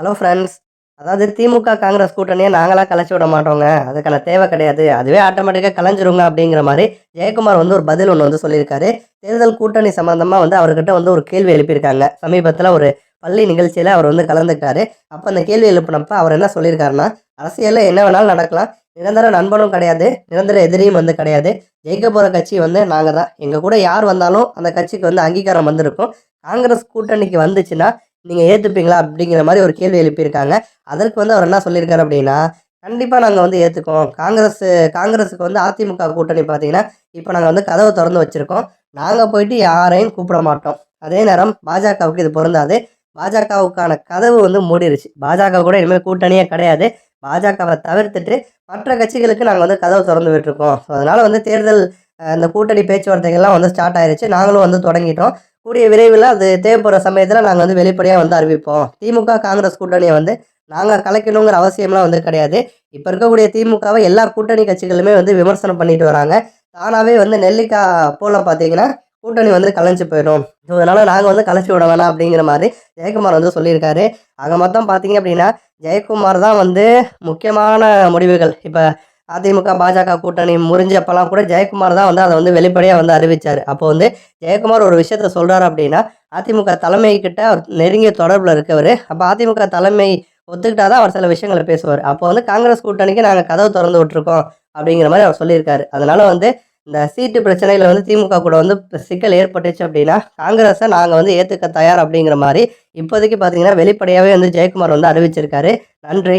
Hello friends அதாவது திமுக காங்கிரஸ் கூட்டணியை நாங்களாம் கலைச்சி விட மாட்டோங்க. அதுக்கான தேவை கிடையாது. அதுவே ஆட்டோமேட்டிக்காக கலைஞ்சிருங்க அப்படிங்கிற மாதிரி ஜெயக்குமார் வந்து ஒரு பதில் ஒன்று வந்து சொல்லியிருக்காரு. தேர்தல் கூட்டணி சம்மந்தமாக வந்து அவர்கிட்ட வந்து ஒரு கேள்வி எழுப்பியிருக்காங்க. சமீபத்தில் ஒரு பள்ளி நிகழ்ச்சியில் அவர் வந்து கலந்துக்கிட்டாரு. அப்போ அந்த கேள்வி எழுப்பினப்ப அவர் என்ன சொல்லியிருக்காருன்னா அரசியலில் என்ன வேணாலும் நடக்கலாம். நிரந்தர நண்பனும் கிடையாது. நிரந்தர எதிரியும் வந்து கிடையாது. ஜெயிக்க போகிற கட்சி வந்து நாங்கள் தான். எங்கள் கூட யார் வந்தாலும் அந்த கட்சிக்கு வந்து அங்கீகாரம் வந்திருக்கும். காங்கிரஸ் கூட்டணிக்கு வந்துச்சுன்னா நீங்கள் ஏற்றுப்பீங்களா அப்படிங்கிற மாதிரி ஒரு கேள்வி எழுப்பியிருக்காங்க. அதற்கு வந்து அவர் என்ன சொல்லியிருக்காரு அப்படின்னா கண்டிப்பாக நாங்கள் வந்து ஏற்றுக்கோம் காங்கிரஸ் காங்கிரஸுக்கு வந்து அதிமுக கூட்டணி பார்த்தீங்கன்னா இப்போ நாங்கள் வந்து கதவை திறந்து வச்சுருக்கோம். நாங்கள் போயிட்டு யாரையும் கூப்பிட மாட்டோம். அதே நேரம் பாஜகவுக்கு இது பொருந்தாது. பாஜகவுக்கான கதவு வந்து மூடிருச்சு. பாஜக கூட இனிமேல் கூட்டணியே கிடையாது. பாஜகவை தவிர்த்துட்டு மற்ற கட்சிகளுக்கு நாங்கள் வந்து கதவு திறந்து விட்டுருக்கோம். ஸோ அதனால் வந்து தேர்தல் இந்த கூட்டணி பேச்சுவார்த்தைகள்லாம் வந்து ஸ்டார்ட் ஆயிருச்சு. நாங்களும் வந்து தொடங்கிட்டோம். கூடிய விரைவில் அது தேவைப்படுற சமயத்தில் நாங்கள் வந்து வெளிப்படையாக வந்து அறிவிப்போம். திமுக காங்கிரஸ் கூட்டணியை வந்து நாங்கள் கலைக்கணுங்கிற அவசியம்லாம் வந்து கிடையாது. இப்போ இருக்கக்கூடிய திமுகவை எல்லா கூட்டணி கட்சிகளுமே வந்து விமர்சனம் பண்ணிட்டு வராங்க. தானாகவே வந்து நெல்லிக்காய் போல பார்த்தீங்கன்னா கூட்டணி வந்து கலைஞ்சு போயிடும். ஸோ அதனால் நாங்கள் வந்து கலைச்சி விட வேணாம் அப்படிங்கிற மாதிரி ஜெயக்குமார் வந்து சொல்லியிருக்காரு. அங்கே மொத்தம் பார்த்தீங்க அப்படின்னா ஜெயக்குமார் தான் வந்து முக்கியமான முடிவுகள். இப்போ அதிமுக பாஜக கூட்டணி முறிஞ்சப்பெல்லாம் கூட ஜெயக்குமார் தான் வந்து அதை வந்து வெளிப்படையாக வந்து அறிவிச்சார். அப்போ வந்து ஜெயக்குமார் ஒரு விஷயத்த சொல்கிறார் அப்படின்னா அதிமுக தலைமை கிட்ட அவர் நெருங்கிய தொடர்பில் இருக்கவர். அப்போ அதிமுக தலைமை ஒத்துக்கிட்டாதான் அவர் சில விஷயங்களை பேசுவார். அப்போ வந்து காங்கிரஸ் கூட்டணிக்கு நாங்கள் கதவு திறந்து விட்டுருக்கோம் அப்படிங்கிற மாதிரி அவர் சொல்லியிருக்காரு. அதனால் வந்து இந்த சீட்டு பிரச்சனையில் வந்து திமுக கூட வந்து சிக்கல் ஏற்பட்டுச்சு அப்படின்னா காங்கிரஸை நாங்கள் வந்து ஏற்றுக்க தயார் அப்படிங்கிற மாதிரி இப்போதைக்கு பார்த்தீங்கன்னா வெளிப்படையாகவே வந்து ஜெயக்குமார் வந்து அறிவிச்சிருக்காரு. நன்றி.